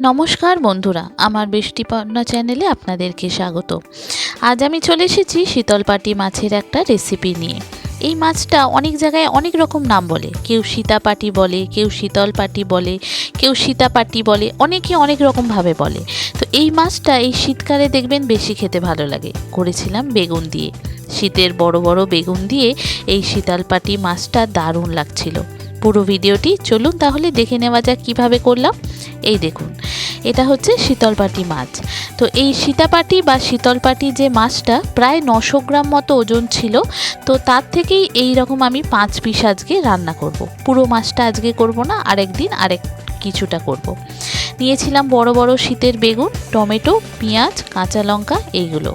নমস্কার বন্ধুরা, আমার বৃষ্টিপর্ণা চ্যানেলে আপনাদেরকে স্বাগত। আজ আমি চলে এসেছি শীতলপাটি মাছের একটা রেসিপি নিয়ে। এই মাছটা অনেক জায়গায় অনেক রকম নাম বলে। কেউ সীতাপাটি বলে, কেউ শীতলপাটি বলে, কেউ সীতাপাটি বলে, অনেকে অনেক রকমভাবে বলে। তো এই মাছটা এই শীতকালে দেখবেন বেশি খেতে ভালো লাগে। করেছিলাম বেগুন দিয়ে। শীতের বড় বড় বেগুন দিয়ে এই শীতলপাটি মাছটা দারুণ লাগছিল। পুরো ভিডিওটি, চলুন তাহলে দেখে নেওয়া যাক কীভাবে করলাম এই দেখুন, এটা হচ্ছে শীতলপাটি মাছ তো এই সীতাপাটি বা শীতলপাটি যে মাছটা প্রায় নশো গ্রাম মতো ওজন ছিল, তো তার থেকেই এই রকম আমি পাঁচ পিস আজকে রান্না করব। পুরো মাছটা আজকে করব না, আরেক দিন আরেক কিছুটা করব। নিয়েছিলাম বড় বড় শীতের বেগুন, টমেটো, পেঁয়াজ, কাঁচা লঙ্কা, এইগুলো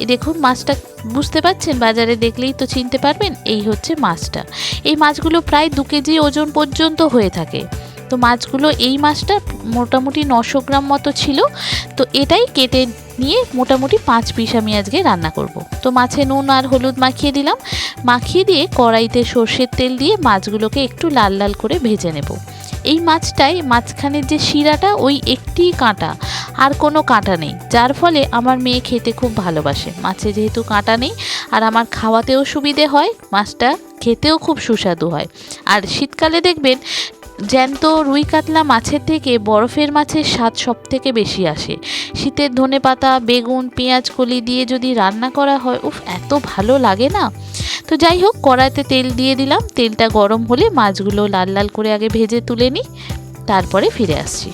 এই দেখুন মাছটা বুঝতে পারছেন? বাজারে দেখলেই তো চিনতে পারবেন, এই হচ্ছে মাছটা। এই মাছগুলো প্রায় দু কেজি ওজন পর্যন্ত হয়ে থাকে। তো মাছগুলো এই মাছটা মোটামুটি নশো গ্রাম মতো ছিল। তো এটাই কেটে নিয়ে মোটামুটি পাঁচ পিস আমি আজকে রান্না করব। তো মাছে নুন আর হলুদ মাখিয়ে দিলাম। মাখিয়ে দিয়ে কড়াইতে সর্ষের তেল দিয়ে মাছগুলোকে একটু লাল লাল করে ভেজে নেব। এই মাছটাই মাঝখানের যে শিরাটা, ওই একটি কাঁটা। আর কোনো কাঁটা নেই। যার ফলে আমার মেয়ে খেতে খুব ভালোবাসে। মাছে যেহেতু কাঁটা নেই, আর আমার খাওয়াতেও সুবিধে হয়, মাছটা খেতেও খুব সুস্বাদু হয়। আর শীতকালে দেখবেন জ্যান্ত রুই কাতলা মাছের থেকে বরফের মাছের স্বাদ সব থেকে বেশি আসে। শীতের ধনে পাতা বেগুন পেঁয়াজ কলি দিয়ে যদি রান্না করা হয়, উফ, এত ভালো লাগে না। তো যাই হোক, কড়াইতে তেল দিয়ে দিলাম। তেলটা গরম হলে মাছগুলো লাল লাল করে আগে ভেজে তুলে নিই। তারপরে ফিরে আসছি।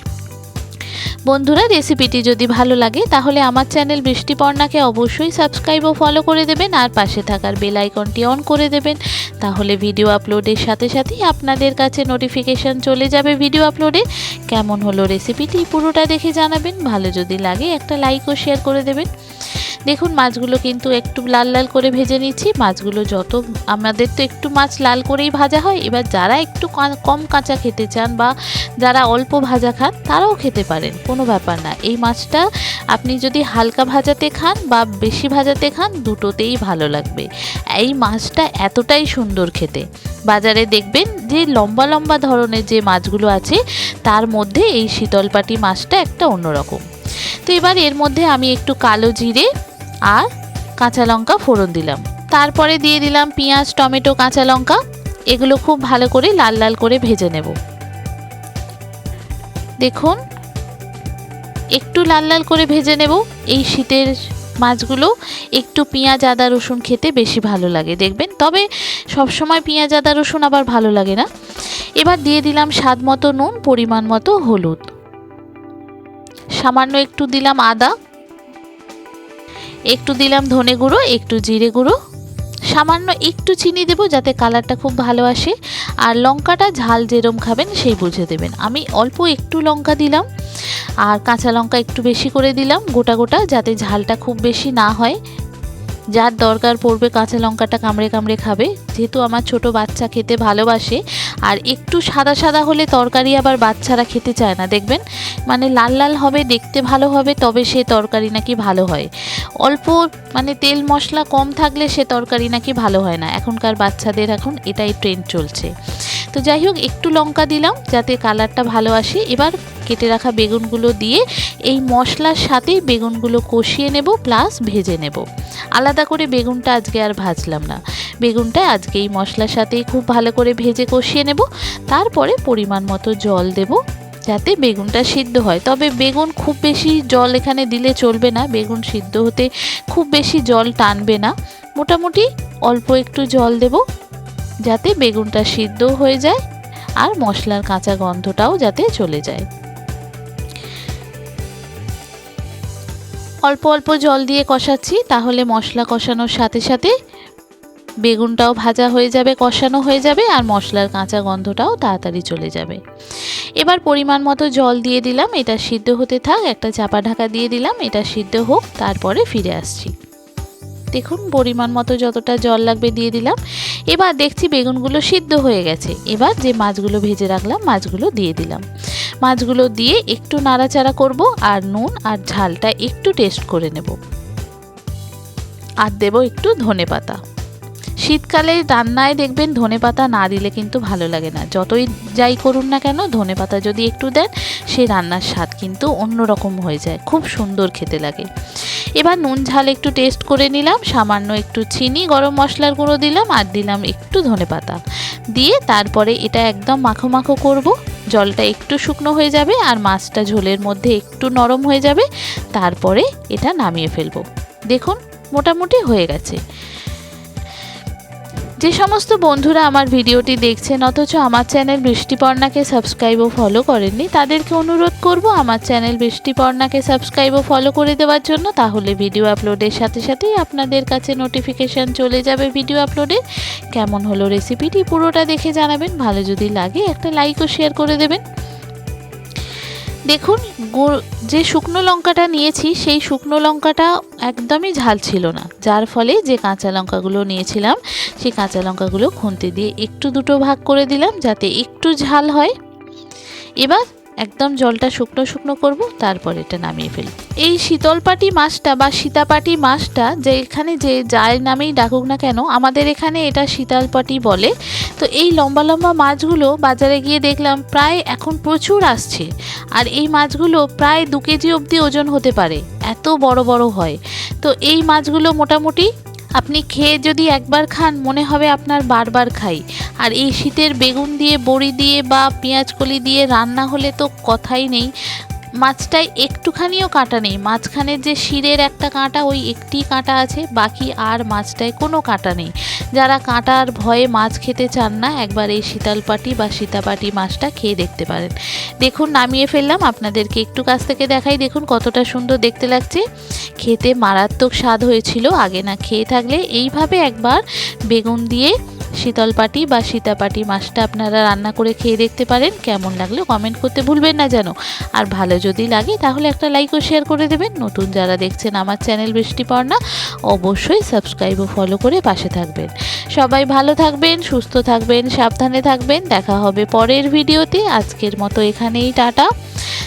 বন্ধুরা, রেসিপিটি যদি ভালো লাগে, তাহলে আমার চ্যানেল বৃষ্টিপর্ণাকে অবশ্যই সাবস্ক্রাইব ও ফলো করে দেবেন আর পাশে থাকার বেল আইকনটি অন করে দেবেন। তাহলে ভিডিও আপলোডের সাথে সাথেই আপনাদের কাছে নোটিফিকেশান চলে যাবে ভিডিও আপলোডে। কেমন হলো রেসিপিটি পুরোটা দেখে জানাবেন। ভালো যদি লাগে একটা লাইক ও শেয়ার করে দেবেন। দেখুন, মাছগুলো কিন্তু একটু লাল লাল করে ভেজে নিচ্ছি। মাছগুলো যত, আমাদের তো একটু মাছ লাল করেই ভাজা হয়। এবার যারা একটু কম কাঁচা খেতে চান বা যারা অল্প ভাজা খান, তারাও খেতে পারেন, কোনো ব্যাপার না। এই মাছটা আপনি যদি হালকা ভাজাতে খান বা বেশি ভাজাতে খান, দুটোতেই ভালো লাগবে। এই মাছটা এতটাই সুন্দর খেতে। বাজারে দেখবেন যে লম্বা লম্বা ধরনের যে মাছগুলো আছে, তার মধ্যে এই শীতলপাটি মাছটা একটা অন্যরকম। তো এবার এর মধ্যে আমি একটু কালো জিরে আর কাঁচা লঙ্কা ফোড়ন দিলাম। তারপরে দিয়ে দিলাম পেঁয়াজ, টমেটো, কাঁচা লঙ্কা। এগুলো খুব ভালো করে লাল লাল করে ভেজে নেব। দেখুন, একটু লাল লাল করে ভেজে নেব। এই শীতের মাছগুলো একটু পেঁয়াজ, আদা, রসুন খেতে বেশি ভালো লাগে, দেখবেন? তবে সবসময় পেঁয়াজ, আদা, রসুন আবার ভালো লাগে না। এবার দিয়ে দিলাম স্বাদ মতো নুন, পরিমাণ মতো হলুদ। সামান্য একটু দিলাম আদা। একটু দিলাম ধনে গুঁড়ো, একটু জিরে গুঁড়ো। সামান্য একটু চিনি দেব যাতে কালারটা খুব ভালো আসে। আর লঙ্কাটা ঝাল যেরম খাবেন সেই বুঝে দেবেন। আমি অল্প একটু লঙ্কা দিলাম। আর কাঁচা লঙ্কা একটু বেশি করে দিলাম গোটা গোটা যাতে ঝালটা খুব বেশি না হয়। যার দরকার পড়বে কাঁচা লঙ্কাটা কামড়ে কামড়ে খাবে। যেহেতু আমার ছোট বাচ্চা খেতে ভালোবাসে, আর একটু সাদা সাদা হলে তরকারি আবার বাচ্চারা খেতে চায় না, দেখবেন? মানে লাল লাল হবে, দেখতে ভালো হবে, তবে সে তরকারি নাকি ভালো হয়। অল্প মানে তেল মশলা কম থাকলে সে তরকারি নাকি ভালো হয় না। এখনকার বাচ্চাদের এখন এটাই ট্রেন্ড চলছে। তো যাই হোক, একটু লঙ্কা দিলাম, যাতে কালারটা ভালো আসে। এবার কেটে রাখা বেগুনগুলো দিয়ে এই মশলার সাথেই বেগুনগুলো কষিয়ে নেব প্লাস ভেজে নেব। আলাদা করে বেগুনটা আজকে আর ভাজলাম না। বেগুনটা আজকে এই মশলার সাথেই খুব ভালো করে ভেজে কষিয়ে নেব। তারপরে পরিমাণ মতো জল দেব যাতে বেগুনটা সিদ্ধ হয়। তবে বেগুন খুব বেশি জল এখানে দিলে চলবে না। বেগুন সিদ্ধ হতে খুব বেশি জল টানবে না। মোটামুটি অল্প একটু জল দেব যাতে বেগুনটা সিদ্ধ হয়ে যায় আর মশলার কাঁচা গন্ধটাও যাতে চলে যায়। অল্প অল্প জল দিয়ে কষাচ্ছি, তাহলে মশলা কষানোর সাথে সাথে বেগুনটাও ভাজা হয়ে যাবে, কষানো হয়ে যাবে, আর মশলার কাঁচা গন্ধটাও তাড়াতাড়ি চলে যাবে। এবার পরিমাণ মতো জল দিয়ে দিলাম, এটা সিদ্ধ হতে থাক, একটা চাপা ঢাকা দিয়ে দিলাম, এটা সিদ্ধ হোক, তারপরে ফিরে আসছি। দেখুন, পরিমাণ মতো যতটা জল লাগবে দিয়ে দিলাম। এবার দেখছি বেগুনগুলো সিদ্ধ হয়ে গেছে, এবার যে মাছগুলো ভেজে রাখলাম, মাছগুলো দিয়ে দিলাম। মাছগুলো দিয়ে একটু নাড়াচাড়া করব আর নুন আর ঝালটা একটু টেস্ট করে নেব। আর দেব একটু ধনে পাতা। শীতকালে রান্নায় দেখবেন ধনে পাতা না দিলে কিন্তু ভালো লাগে না। যতই যাই করুন না কেন, ধনে পাতা যদি একটু দেন সেই রান্নার স্বাদ কিন্তু অন্যরকম হয়ে যায়। খুব সুন্দর খেতে লাগে। এবার নুন, ঝাল একটু টেস্ট করে নিলাম, সামান্য একটু চিনি, গরম মশলার গুঁড়ো দিলাম আর দিলাম একটু ধনে পাতা। দিয়ে তারপরে এটা একদম মাখো মাখো করব। জলটা একটু শুকনো হয়ে যাবে আর মাছটা ঝোলের মধ্যে একটু নরম হয়ে যাবে। তারপরে এটা নামিয়ে ফেলব। দেখুন, মোটামুটি হয়ে গেছে। যে সমস্ত বন্ধুরা আমার ভিডিওটি দেখছেন, অথচ আমার চ্যানেল বৃষ্টিপর্ণাকে সাবস্ক্রাইব ও ফলো করেননি, তাদেরকে অনুরোধ করব আমার চ্যানেল বৃষ্টিপর্ণাকে সাবস্ক্রাইব ও ফলো করে দেওয়ার জন্য। তাহলে ভিডিও আপলোডের সাথে সাথেই আপনাদের কাছে নোটিফিকেশান চলে যাবে ভিডিও আপলোডে কেমন হলো রেসিপিটি পুরোটা দেখে জানাবেন, ভালো যদি লাগে একটা লাইক ও শেয়ার করে দেবেন। দেখুন যে শুকনো লঙ্কাটা নিয়েছি, সেই শুকনো লঙ্কাটা একদমই ঝাল ছিল না। যার ফলে যে কাঁচা লঙ্কাগুলো নিয়েছিলাম, সেই কাঁচা লঙ্কাগুলো খুন্তি দিয়ে একটু দুটো ভাগ করে দিলাম যাতে একটু ঝাল হয়। এবার একদম জলটা শুকনো শুকনো করব, তারপর এটা নামিয়ে ফেলব এই শীতলপাটি মাছটা বা সীতাপাটি মাছটা যে এখানে যে যার নামেই ডাকুক না কেন, আমাদের এখানে এটা শীতলপাটি বলে। তো এই লম্বা লম্বা মাছগুলো বাজারে গিয়ে দেখলাম প্রায় এখন প্রচুর আসছে। আর এই মাছগুলো প্রায় দু কেজি অবধি ওজন হতে পারে, এত বড় বড় হয়। তো এই মাছগুলো মোটামুটি আপনি খেয়ে যদি একবার খান, মনে হবে আপনার বারবার খাই। আর এই শীতের বেগুন দিয়ে, বড়ি দিয়ে বা পেঁয়াজ কলি দিয়ে রান্না হলে তো কথাই নেই। মাছটায় একটুখানিও কাঁটা নেই। মাঝখানের যে শিরের একটা কাঁটা, ওই একটি কাঁটা আছে, বাকি আর মাছটায় কোনো কাঁটা নেই। যারা কাঁটার ভয়ে মাছ খেতে চান না, একবার এই শীতলপাটি বা সীতাপাটি মাছটা খেয়ে দেখতে পারেন। দেখুন, নামিয়ে ফেললাম। আপনাদেরকে একটু কাছ থেকে দেখাই। দেখুন, কতটা সুন্দর দেখতে লাগছে। খেতে মারাত্মক স্বাদ হয়েছিল। আগে না খেয়ে থাকলে এইভাবে একবার বেগুন দিয়ে শীতলপাটি বা সীতাপাটি মাছটা আপনারা রান্না করে খেয়ে দেখতে পারেন। কেমন লাগল কমেন্ট করতে ভুলবেন না যেন। আর ভালো যদি লাগে তাহলে একটা লাইক ও শেয়ার করে দেবেন। নতুন যারা দেখছেন আমার চ্যানেল বৃষ্টিপর্ণা অবশ্যই সাবস্ক্রাইব ও ফলো করে পাশে থাকবেন। সবাই ভালো থাকবেন, সুস্থ থাকবেন, সাবধানে থাকবেন। দেখা হবে পরের ভিডিওতে আজকের মতো এখানেই টাটা।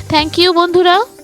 থ্যাংক ইউ বন্ধুরা।